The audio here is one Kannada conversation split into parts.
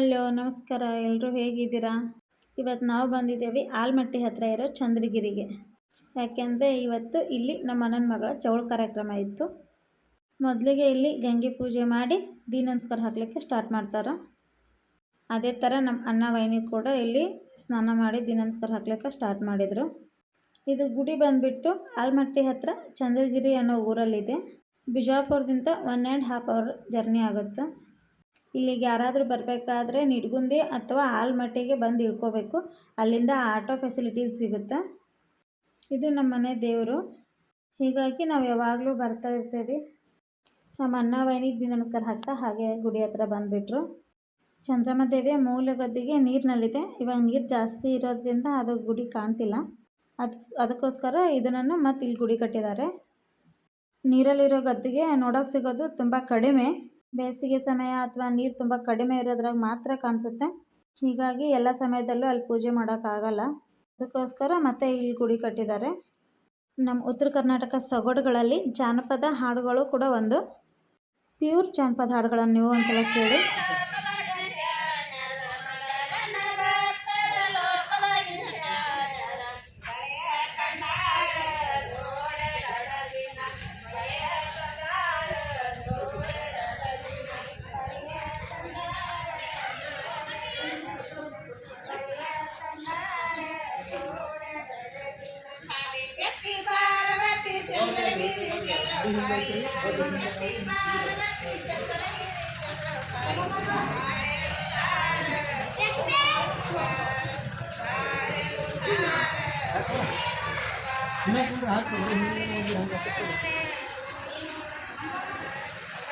ಹಲೋ, ನಮಸ್ಕಾರ. ಎಲ್ಲರೂ ಹೇಗಿದ್ದೀರಾ? ಇವತ್ತು ನಾವು ಬಂದಿದ್ದೇವೆ ಆಲ್ಮಟ್ಟಿ ಹತ್ತಿರ ಇರೋ ಚಂದ್ರಗಿರಿಗೆ. ಯಾಕೆಂದರೆ ಇವತ್ತು ಇಲ್ಲಿ ನಮ್ಮ ಅಣ್ಣನ ಮಗಳ ಚೌಳ ಕಾರ್ಯಕ್ರಮ ಇತ್ತು. ಮೊದಲಿಗೆ ಇಲ್ಲಿ ಗಂಗೆ ಪೂಜೆ ಮಾಡಿ ದೀ ನಮಸ್ಕಾರ ಹಾಕಲಿಕ್ಕೆ ಸ್ಟಾರ್ಟ್ ಮಾಡ್ತಾರೆ. ಅದೇ ಥರ ನಮ್ಮ ಅಣ್ಣ ವೈನಿ ಕೂಡ ಇಲ್ಲಿ ಸ್ನಾನ ಮಾಡಿ ದೀ ನಮಸ್ಕಾರ ಹಾಕ್ಲಿಕ್ಕೆ ಸ್ಟಾರ್ಟ್ ಮಾಡಿದರು. ಇದು ಗುಡಿ ಬಂದುಬಿಟ್ಟು ಆಲ್ಮಟ್ಟಿ ಹತ್ತಿರ ಚಂದ್ರಗಿರಿ ಅನ್ನೋ ಊರಲ್ಲಿದೆ. ಬಿಜಾಪುರದಿಂದ one and half hour journey ಆಗುತ್ತೆ. ಇಲ್ಲಿಗೆ ಯಾರಾದರೂ ಬರಬೇಕಾದ್ರೆ ನಿಡಗುಂದಿ ಅಥವಾ ಆಲ್ಮಟ್ಟಿಗೆ ಬಂದು ಇಳ್ಕೋಬೇಕು. ಅಲ್ಲಿಂದ ಆಟೋ ಫೆಸಿಲಿಟೀಸ್ ಸಿಗುತ್ತೆ? ಇದು ನಮ್ಮ ಮನೆ ದೇವರು. ಹೀಗಾಗಿ ನಾವು ಯಾವಾಗಲೂ ಬರ್ತಾ ಇರ್ತೀವಿ. ನಮ್ಮ ಅಣ್ಣ ವೈನಿಗೆ ನಮಸ್ಕಾರ ಹಾಕ್ತಾ ಹಾಗೆ ಗುಡಿ ಹತ್ರ ಬಂದುಬಿಟ್ರು. ಚಂದ್ರಮ್ಮ ದೇವಿಯ ಮೂಲ ಗದ್ದಿಗೆ ನೀರಿನಲ್ಲಿದೆ. ಇವಾಗ ನೀರು ಜಾಸ್ತಿ ಇರೋದ್ರಿಂದ ಅದು ಗುಡಿ ಕಾಣ್ತಿಲ್ಲ. ಅದು, ಅದಕ್ಕೋಸ್ಕರ ಇದನ್ನು ಮತ್ತೆ ಇಲ್ಲಿ ಗುಡಿ ಕಟ್ಟಿದ್ದಾರೆ. ನೀರಲ್ಲಿರೋ ಗದ್ದಿಗೆ ನೋಡೋಕೆ ಸಿಗೋದು ತುಂಬ ಕಡಿಮೆ. ಬೇಸಿಗೆ ಸಮಯ ಅಥವಾ ನೀರು ತುಂಬ ಕಡಿಮೆ ಇರೋದ್ರಾಗ ಮಾತ್ರ ಕಾಣಿಸುತ್ತೆ. ಹೀಗಾಗಿ ಎಲ್ಲ ಸಮಯದಲ್ಲೂ ಅಲ್ಲಿ ಪೂಜೆ ಮಾಡೋಕ್ಕಾಗಲ್ಲ ಅದಕ್ಕೋಸ್ಕರ ಮತ್ತೆ ಇಲ್ಲಿ ಗುಡಿ ಕಟ್ಟಿದ್ದಾರೆ. ನಮ್ಮ ಉತ್ತರ ಕರ್ನಾಟಕ ಸೊಗಡುಗಳಲ್ಲಿ ಜಾನಪದ ಹಾಡುಗಳು ಕೂಡ ಒಂದು. ಪ್ಯೂರ್ ಜಾನಪದ ಹಾಡುಗಳನ್ನು ನೀವು ಒಂದ್ಸಲ ಕೇಳಿ. ಚಂದ್ರಕಾಯಿ ಶಕ್ತಿ ಪಾರ್ವತಿ ಚಂದ್ರಗಿರಿ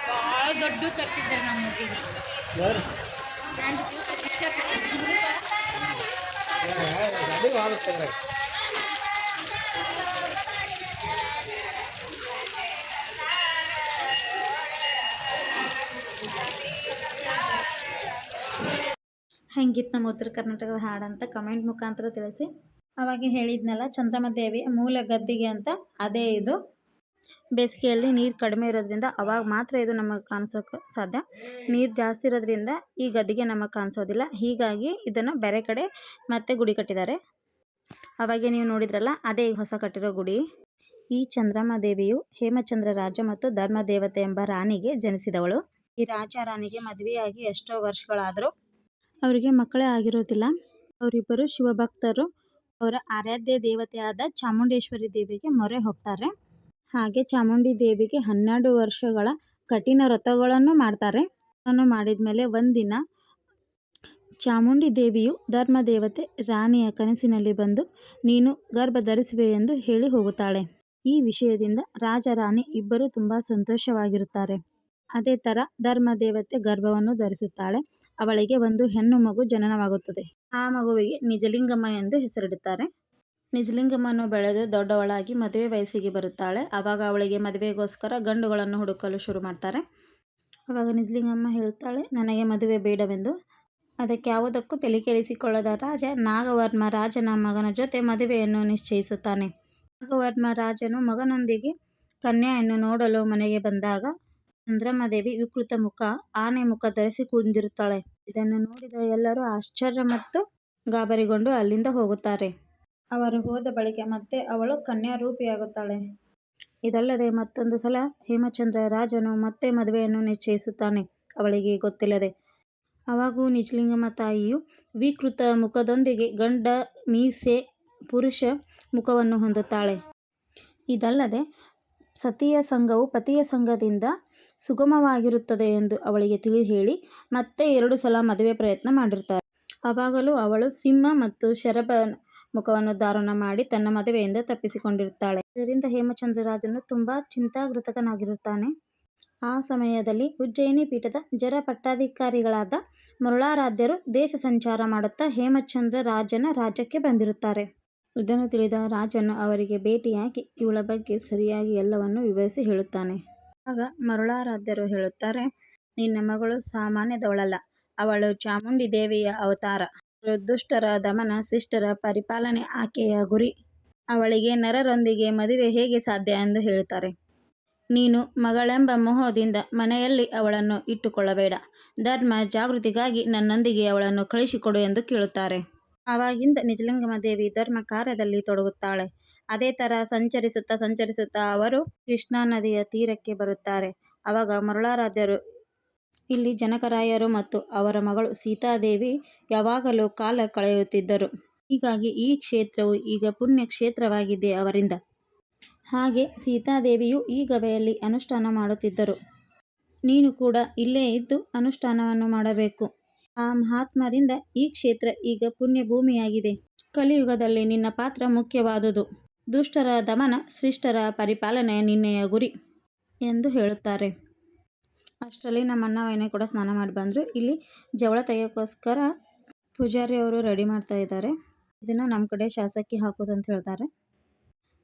ಭಾಳ ದೊಡ್ಡ ತರ್ತಿದ್ದಾರೆ ನಮ್ಮ ಮಗಿಗೆ ಹೆಂಗಿತ್ತು ನಮ್ಮ ಉತ್ತರ ಕರ್ನಾಟಕದ ಹಾಡಂತ ಕಮೆಂಟ್ ಮುಖಾಂತರ ತಿಳಿಸಿ. ಅವಾಗ ಹೇಳಿದ್ನಲ್ಲ, ಚಂದ್ರಮದೇವಿ ಮೂಲ ಗದ್ದಿಗೆ ಅಂತ, ಅದೇ ಇದು. ಬೇಸಿಗೆಯಲ್ಲಿ ನೀರು ಕಡಿಮೆ ಇರೋದ್ರಿಂದ ಅವಾಗ ಮಾತ್ರ ಇದು ನಮಗೆ ಕಾಣಿಸೋಕೆ ಸಾಧ್ಯ. ನೀರು ಜಾಸ್ತಿ ಇರೋದ್ರಿಂದ ಈ ಗದ್ದಿಗೆ ನಮಗೆ ಕಾಣಿಸೋದಿಲ್ಲ. ಹೀಗಾಗಿ ಇದನ್ನು ಬೇರೆ ಕಡೆ ಮತ್ತೆ ಗುಡಿ ಕಟ್ಟಿದ್ದಾರೆ. ಅವಾಗೆ ನೀವು ನೋಡಿದ್ರಲ್ಲ, ಅದೇ ಈಗ ಹೊಸ ಕಟ್ಟಿರೋ ಗುಡಿ. ಈ ಚಂದ್ರಮ್ಮ ದೇವಿಯು ಹೇಮಚಂದ್ರ ರಾಜ ಮತ್ತು ಧರ್ಮದೇವತೆ ಎಂಬ ರಾಣಿಗೆ ಜನಿಸಿದವಳು. ಈ ರಾಜ ರಾಣಿಗೆ ಮದುವೆಯಾಗಿ ಎಷ್ಟೋ ವರ್ಷಗಳಾದರೂ ಅವರಿಗೆ ಮಕ್ಕಳೇ ಆಗಿರೋದಿಲ್ಲ. ಅವರಿಬ್ಬರು ಶಿವಭಕ್ತರು. ಅವರ ಆರಾಧ್ಯ ದೇವತೆಯಾದ ಚಾಮುಂಡೇಶ್ವರಿ ದೇವಿಗೆ ಮೊರೆ ಹೋಗ್ತಾರೆ. ಹಾಗೆ ಚಾಮುಂಡಿ ದೇವಿಗೆ ಹನ್ನೆರಡು ವರ್ಷಗಳ ಕಠಿಣ ವ್ರತಗಳನ್ನು ಮಾಡ್ತಾರೆ. ಅದನ್ನು ಮಾಡಿದ ಮೇಲೆ ಒಂದಿನ ಚಾಮುಂಡಿ ದೇವಿಯು ಧರ್ಮ ದೇವತೆ ರಾಣಿಯ ಕನಸಿನಲ್ಲಿ ಬಂದು, ನೀನು ಗರ್ಭ ಧರಿಸುವೆ ಎಂದು ಹೇಳಿ ಹೋಗುತ್ತಾಳೆ. ಈ ವಿಷಯದಿಂದ ರಾಜ ರಾಣಿ ಇಬ್ಬರು ತುಂಬ ಸಂತೋಷವಾಗಿರುತ್ತಾರೆ. ಅದೇ ಥರ ಧರ್ಮದೇವತೆ ಗರ್ಭವನ್ನು ಧರಿಸುತ್ತಾಳೆ. ಅವಳಿಗೆ ಒಂದು ಹೆಣ್ಣು ಮಗು ಜನನವಾಗುತ್ತದೆ. ಆ ಮಗುವಿಗೆ ನಿಜಲಿಂಗಮ್ಮ ಎಂದು ಹೆಸರಿಡುತ್ತಾರೆ. ನಿಜಲಿಂಗಮ್ಮನು ಬೆಳೆದು ದೊಡ್ಡವಳಾಗಿ ಮದುವೆ ವಯಸ್ಸಿಗೆ ಬರುತ್ತಾಳೆ. ಆವಾಗ ಅವಳಿಗೆ ಮದುವೆಗೋಸ್ಕರ ಗಂಡುಗಳನ್ನು ಹುಡುಕಲು ಶುರು ಮಾಡ್ತಾರೆ. ಆವಾಗ ನಿಜಲಿಂಗಮ್ಮ ಹೇಳುತ್ತಾಳೆ, ನನಗೆ ಮದುವೆ ಬೇಡವೆಂದು. ಅದಕ್ಕೆ ಯಾವುದಕ್ಕೂ ತಲೆ ಕೆಡಿಸಿಕೊಳ್ಳದ ರಾಜ ನಾಗವರ್ಮ ರಾಜನ ಮಗನ ಜೊತೆ ಮದುವೆಯನ್ನು ನಿಶ್ಚಯಿಸುತ್ತಾನೆ. ನಾಗವರ್ಮ ರಾಜನು ಮಗನೊಂದಿಗೆ ಕನ್ಯೆಯನ್ನು ನೋಡಲು ಮನೆಗೆ ಬಂದಾಗ ಚಂದ್ರಮ್ಮದೇವಿ ವಿಕೃತ ಮುಖ, ಆನೆ ಮುಖ ಧರಿಸಿ ಕುಳಿತಿರುತ್ತಾಳೆ. ಇದನ್ನು ನೋಡಿದ ಎಲ್ಲರೂ ಆಶ್ಚರ್ಯ ಮತ್ತು ಗಾಬರಿಗೊಂಡು ಅಲ್ಲಿಂದ ಹೋಗುತ್ತಾರೆ. ಅವರು ಹೋದ ಬಳಿಕ ಮತ್ತೆ ಅವಳು ಕನ್ಯಾ ರೂಪಿಯಾಗುತ್ತಾಳೆ ಇದಲ್ಲದೆ ಮತ್ತೊಂದು ಸಲ ಹೇಮಚಂದ್ರ ರಾಜನು ಮತ್ತೆ ಮದುವೆಯನ್ನು ನಿಶ್ಚಯಿಸುತ್ತಾನೆ. ಅವಳಿಗೆ ಗೊತ್ತಿಲ್ಲದೆ ಅವಾಗೂ ನಿಜಲಿಂಗಮ್ಮ ತಾಯಿಯು ವಿಕೃತ ಮುಖದೊಂದಿಗೆ ಗಂಡ, ಮೀಸೆ, ಪುರುಷ ಮುಖವನ್ನು ಹೊಂದುತ್ತಾಳೆ. ಇದಲ್ಲದೆ ಸತಿಯ ಸಂಘವು ಪತಿಯ ಸಂಘದಿಂದ ಸುಗಮವಾಗಿರುತ್ತದೆ ಎಂದು ಅವಳಿಗೆ ತಿಳಿ ಹೇಳಿ ಮತ್ತೆ ಎರಡು ಸಲ ಮದುವೆ ಪ್ರಯತ್ನ ಮಾಡಿರ್ತಾರೆ. ಅವಾಗಲೂ ಅವಳು ಸಿಂಹ ಮತ್ತು ಶರಭ ಮುಖವನ್ನು ಧಾರಣ ಮಾಡಿ ತನ್ನ ಮದುವೆಯಿಂದ ತಪ್ಪಿಸಿಕೊಂಡಿರುತ್ತಾಳೆ ಇದರಿಂದ ಹೇಮಚಂದ್ರ ರಾಜನು ತುಂಬ ಚಿಂತಾಗೃತಕನಾಗಿರುತ್ತಾನೆ ಆ ಸಮಯದಲ್ಲಿ ಉಜ್ಜಯಿನಿ ಪೀಠದ ಜರ ಪಟ್ಟಾಧಿಕಾರಿಗಳಾದ ಮರುಳಾರಾಧ್ಯರು ದೇಶ ಸಂಚಾರ ಮಾಡುತ್ತಾ ಹೇಮಚಂದ್ರ ರಾಜನ ರಾಜ್ಯಕ್ಕೆ ಬಂದಿರುತ್ತಾರೆ. ಇದನ್ನು ತಿಳಿದ ರಾಜನು ಅವರಿಗೆ ಭೇಟಿಯಾಗಿ ಇವಳ ಬಗ್ಗೆ ಸರಿಯಾಗಿ ಎಲ್ಲವನ್ನು ವಿವರಿಸಿ ಹೇಳುತ್ತಾನೆ. ಆಗ ಮರುಳಾರಾಧ್ಯರು ಹೇಳುತ್ತಾರೆ, ನಿನ್ನ ಮಗಳು ಸಾಮಾನ್ಯದವಳಲ್ಲ, ಅವಳು ಚಾಮುಂಡಿ ದೇವಿಯ ಅವತಾರ ದುಷ್ಟರ ದಮನ ಶಿಷ್ಟರ ಪರಿಪಾಲನೆ ಆಕೆಯ ಗುರಿ. ಅವಳಿಗೆ ನರರೊಂದಿಗೆ ಮದುವೆ ಹೇಗೆ ಸಾಧ್ಯ ಎಂದು ಹೇಳುತ್ತಾರೆ. ನೀನು ಮಗಳೆಂಬ ಮೋಹದಿಂದ ಮನೆಯಲ್ಲಿ ಅವಳನ್ನು ಇಟ್ಟುಕೊಳ್ಳಬೇಡ. ಧರ್ಮ ಜಾಗೃತಿಗಾಗಿ ನನ್ನೊಂದಿಗೆ ಅವಳನ್ನು ಕಳಿಸಿಕೊಡು ಎಂದು ಕೇಳುತ್ತಾರೆ. ಆವಾಗಿಂದ ನಿಜಲಿಂಗಮ್ಮ ದೇವಿ ಧರ್ಮ ಕಾರ್ಯದಲ್ಲಿ ತೊಡಗುತ್ತಾಳೆ. ಅದೇ ಥರ ಸಂಚರಿಸುತ್ತಾ ಸಂಚರಿಸುತ್ತಾ ಅವರು ಕೃಷ್ಣಾ ನದಿಯ ತೀರಕ್ಕೆ ಬರುತ್ತಾರೆ. ಆವಾಗ ಮರುಳಾರಾಧ್ಯರು, ಇಲ್ಲಿ ಜನಕರಾಯರು ಮತ್ತು ಅವರ ಮಗಳು ಸೀತಾದೇವಿ ಯಾವಾಗಲೂ ಕಾಲ ಕಳೆಯುತ್ತಿದ್ದರು. ಹೀಗಾಗಿ ಈ ಕ್ಷೇತ್ರವು ಈಗ ಪುಣ್ಯ ಕ್ಷೇತ್ರವಾಗಿದೆ ಅವರಿಂದ. ಹಾಗೆ ಸೀತಾದೇವಿಯು ಈ ಗವೆಯಲ್ಲಿ ಅನುಷ್ಠಾನ ಮಾಡುತ್ತಿದ್ದರು. ನೀನು ಕೂಡ ಇಲ್ಲೇ ಇದ್ದು ಅನುಷ್ಠಾನವನ್ನು ಮಾಡಬೇಕು. ಆ ಮಹಾತ್ಮರಿಂದ ಈ ಕ್ಷೇತ್ರ ಈಗ ಪುಣ್ಯಭೂಮಿಯಾಗಿದೆ. ಕಲಿಯುಗದಲ್ಲಿ ನಿನ್ನ ಪಾತ್ರ ಮುಖ್ಯವಾದುದು. ದುಷ್ಟರ ದಮನ ಶ್ರೇಷ್ಠರ ಪರಿಪಾಲನೆ ನಿನ್ನೆಯ ಗುರಿ ಎಂದು ಹೇಳುತ್ತಾರೆ. ಅಷ್ಟರಲ್ಲಿ ನಮ್ಮ ಅಣ್ಣ ಕೂಡ ಸ್ನಾನ ಮಾಡಿ ಬಂದರು. ಇಲ್ಲಿ ಜವಳ ತೆಗೆಯೋಕ್ಕೋಸ್ಕರ ಪೂಜಾರಿ ಅವರು ರೆಡಿ ಮಾಡ್ತಾ ಇದ್ದಾರೆ. ಇದನ್ನು ನಮ್ಮ ಕಡೆ ಶಾಸಕಿ ಹಾಕೋದು ಹೇಳ್ತಾರೆ.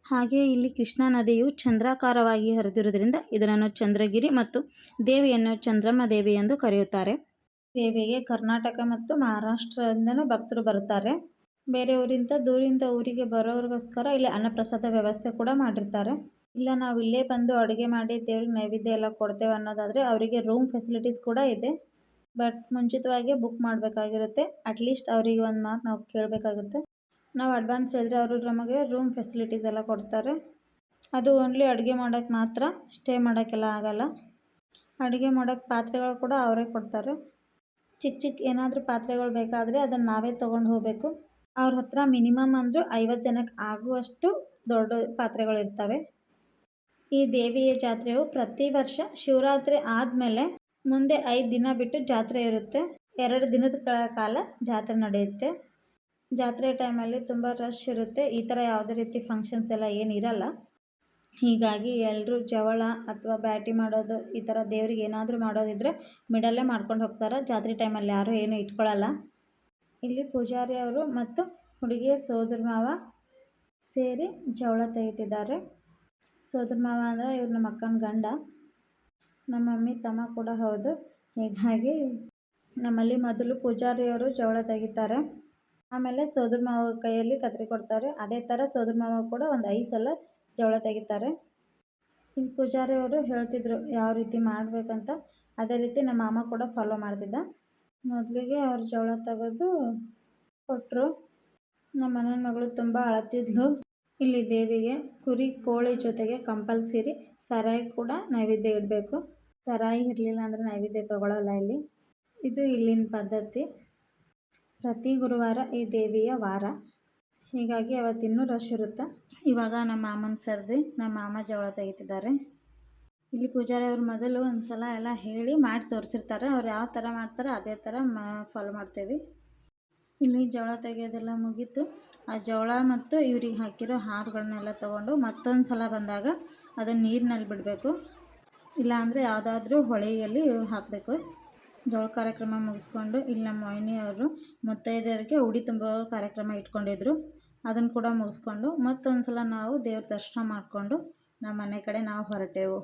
ಹಾಗೆ ಇಲ್ಲಿ ಕೃಷ್ಣಾ ನದಿಯು ಚಂದ್ರಾಕಾರವಾಗಿ ಹರಿದಿರುವುದರಿಂದ ಇದನ್ನು ಚಂದ್ರಗಿರಿ ಮತ್ತು ದೇವಿಯನ್ನು ಚಂದ್ರಮ್ಮ ದೇವಿ ಎಂದು ಕರೆಯುತ್ತಾರೆ. ದೇವಿಗೆ ಕರ್ನಾಟಕ ಮತ್ತು ಮಹಾರಾಷ್ಟ್ರದಿಂದನೂ ಭಕ್ತರು ಬರ್ತಾರೆ. ಬೇರೆ ಊರಿಂದ ದೂರಿಂದ ಊರಿಗೆ ಬರೋರಿಗೋಸ್ಕರ ಇಲ್ಲಿ ಅನ್ನಪ್ರಸಾದ ವ್ಯವಸ್ಥೆ ಕೂಡ ಮಾಡಿರ್ತಾರೆ. ಇಲ್ಲ, ನಾವು ಇಲ್ಲೇ ಬಂದು ಅಡುಗೆ ಮಾಡಿ ದೇವ್ರಿಗೆ ನೈವೇದ್ಯ ಎಲ್ಲ ಕೊಡ್ತೇವೆ ಅನ್ನೋದಾದರೆ ಅವರಿಗೆ ರೂಮ್ ಫೆಸಿಲಿಟೀಸ್ ಕೂಡ ಇದೆ. ಬಟ್ ಮುಂಚಿತವಾಗಿ ಬುಕ್ ಮಾಡಬೇಕಾಗಿರುತ್ತೆ. ಅಟ್ಲೀಸ್ಟ್ ಅವರಿಗೆ ಒಂದು ಮಾತು ನಾವು ಕೇಳಬೇಕಾಗುತ್ತೆ. ನಾವು ಅಡ್ವಾನ್ಸ್ ಹೇಳಿದ್ರೆ ಅವರು ನಮಗೆ ರೂಮ್ ಫೆಸಿಲಿಟೀಸ್ ಎಲ್ಲ ಕೊಡ್ತಾರೆ. ಅದು ಓನ್ಲಿ ಅಡುಗೆ ಮಾಡೋಕ್ಕೆ ಮಾತ್ರ ಸ್ಟೇ ಮಾಡೋಕ್ಕೆಲ್ಲ ಆಗಲ್ಲ. ಅಡುಗೆ ಮಾಡೋಕ್ಕೆ ಪಾತ್ರೆಗಳು ಕೂಡ ಅವರೇ ಕೊಡ್ತಾರೆ. ಚಿಕ್ಕ ಚಿಕ್ಕ ಏನಾದರೂ ಪಾತ್ರೆಗಳು ಬೇಕಾದರೆ ಅದನ್ನು ನಾವೇ ತೊಗೊಂಡು ಹೋಗಬೇಕು. ಅವ್ರ ಹತ್ರ ಮಿನಿಮಮ್ ಅಂದರೂ ಐವತ್ತು ಜನಕ್ಕೆ ಆಗುವಷ್ಟು ದೊಡ್ಡ ಪಾತ್ರೆಗಳು ಇರ್ತವೆ. ಈ ದೇವಿಯ ಜಾತ್ರೆಯು ಪ್ರತಿ ವರ್ಷ ಶಿವರಾತ್ರಿ ಆದಮೇಲೆ ಮುಂದೆ ಐದು ದಿನ ಬಿಟ್ಟು ಜಾತ್ರೆ ಇರುತ್ತೆ. ಎರಡು ದಿನದ ಕಾಲ ಜಾತ್ರೆ ನಡೆಯುತ್ತೆ. ಜಾತ್ರೆ ಟೈಮಲ್ಲಿ ತುಂಬ ರಶ್ ಇರುತ್ತೆ. ಈ ಥರ ಯಾವುದೇ ರೀತಿ ಫಂಕ್ಷನ್ಸ್ ಎಲ್ಲ ಏನಿರಲ್ಲ ಹೀಗಾಗಿ ಎಲ್ಲರೂ ಜವಳ ಅಥವಾ ಬ್ಯಾಟಿ ಮಾಡೋದು ಈ ಥರ ದೇವ್ರಿಗೆ ಏನಾದರೂ ಮಾಡೋದಿದ್ರೆ ಮಿಡಲ್ಲೇ ಮಾಡ್ಕೊಂಡು ಹೋಗ್ತಾರೆ. ಜಾತ್ರೆ ಟೈಮಲ್ಲಿ ಯಾರೂ ಏನೂ ಇಟ್ಕೊಳ್ಳಲ್ಲ ಇಲ್ಲಿ ಪೂಜಾರಿ ಅವರು ಮತ್ತು ಹುಡುಗಿಯ ಸೋದರ ಮಾವ ಸೇರಿ ಜವಳ ತೆಗಿತಿದ್ದಾರೆ. ಸೋದರ ಮಾವ ಅಂದರೆ ಇವ್ರು ನಮ್ಮ ಅಕ್ಕನ ಗಂಡ. ನಮ್ಮ ಮಮ್ಮಿ ತಮ್ಮ ಕೂಡ ಹೌದು. ಹೀಗಾಗಿ ನಮ್ಮಲ್ಲಿ ಮೊದಲು ಪೂಜಾರಿಯವರು ಜವಳ ತೆಗಿತಾರೆ. ಆಮೇಲೆ ಸೋದರ ಮಾವ ಕೈಯಲ್ಲಿ ಕತ್ರಿ ಕೊಡ್ತಾರೆ. ಅದೇ ಥರ ಸೋದರ ಮಾವ ಕೂಡ ಒಂದು ಐದು ಸಲ ಜವಳ ತೆಗಿತಾರೆ ಇಲ್ಲಿ ಪೂಜಾರಿ ಅವರು ಹೇಳ್ತಿದ್ರು ಯಾವ ರೀತಿ ಮಾಡಬೇಕಂತ. ಅದೇ ರೀತಿ ನಮ್ಮ ಮಾಮ ಕೂಡ ಫಾಲೋ ಮಾಡ್ತಿದ್ದ. ಮೊದಲಿಗೆ ಅವ್ರು ಜವಳ ತೆಗೆದು ಕೊಟ್ಟರು ನಮ್ಮ ಮನೆ ಮಗಳು ತುಂಬ ಅಳತಿದ್ಲು. ಇಲ್ಲಿ ದೇವಿಗೆ ಕುರಿ ಕೋಳಿ ಜೊತೆಗೆ ಕಂಪಲ್ಸರಿ ಸರಾಯಿ ಕೂಡ ನೈವೇದ್ಯ ಇಡಬೇಕು. ಸರಾಯಿ ಇರಲಿಲ್ಲ ಅಂದರೆ ನೈವೇದ್ಯ ತೊಗೊಳಲ್ಲ ಇಲ್ಲಿ. ಇದು ಇಲ್ಲಿನ ಪದ್ಧತಿ. ಪ್ರತಿ ಗುರುವಾರ ಈ ದೇವಿಯ ವಾರ. ಹೀಗಾಗಿ ಅವತ್ತು ಇನ್ನೂ ರಶ್ ಇರುತ್ತೆ. ಇವಾಗ ನಮ್ಮ ಮಾಮನ ಸರ್ದಿ, ನಮ್ಮ ಮಾಮ ಜವಳ ತೆಗಿತಿದ್ದಾರೆ. ಇಲ್ಲಿ ಪೂಜಾರಿ ಅವ್ರ ಮೊದಲು ಒಂದು ಸಲ ಎಲ್ಲ ಹೇಳಿ ಮಾಡಿ ತೋರಿಸಿರ್ತಾರೆ. ಅವ್ರು ಯಾವ ಥರ ಮಾಡ್ತಾರೆ ಅದೇ ಥರ ಫಾಲೋ ಮಾಡ್ತೇವೆ. ಇಲ್ಲಿ ಜವಳ ತೆಗೆಯೋದೆಲ್ಲ ಮುಗೀತು. ಆ ಜವಳ ಮತ್ತು ಇವ್ರಿಗೆ ಹಾಕಿರೋ ಹಾರಗಳನ್ನೆಲ್ಲ ತೊಗೊಂಡು ಮತ್ತೊಂದು ಸಲ ಬಂದಾಗ ಅದನ್ನು ನೀರಿನಲ್ಲಿ ಬಿಡಬೇಕು. ಇಲ್ಲಾಂದರೆ ಯಾವುದಾದ್ರೂ ಹೊಳೆಯಲ್ಲಿ ಹಾಕಬೇಕು. ಜೋಳ ಕಾರ್ಯಕ್ರಮ ಮುಗಿಸ್ಕೊಂಡು ಇಲ್ಲಿ ನಮ್ಮ ಮೊಯ್ನಿಯವರು ಮುತ್ತೈದೆಯರಿಗೆ ಉಡಿ ತುಂಬೋ ಕಾರ್ಯಕ್ರಮ ಇಟ್ಕೊಂಡಿದ್ರು. ಅದನ್ನು ಕೂಡ ಮುಗಿಸ್ಕೊಂಡು ಮತ್ತೊಂದು ಸಲ ನಾವು ದೇವ್ರ ದರ್ಶನ ಮಾಡಿಕೊಂಡು ನಮ್ಮ ಮನೆ ಕಡೆ ನಾವು ಹೊರಟೆವು.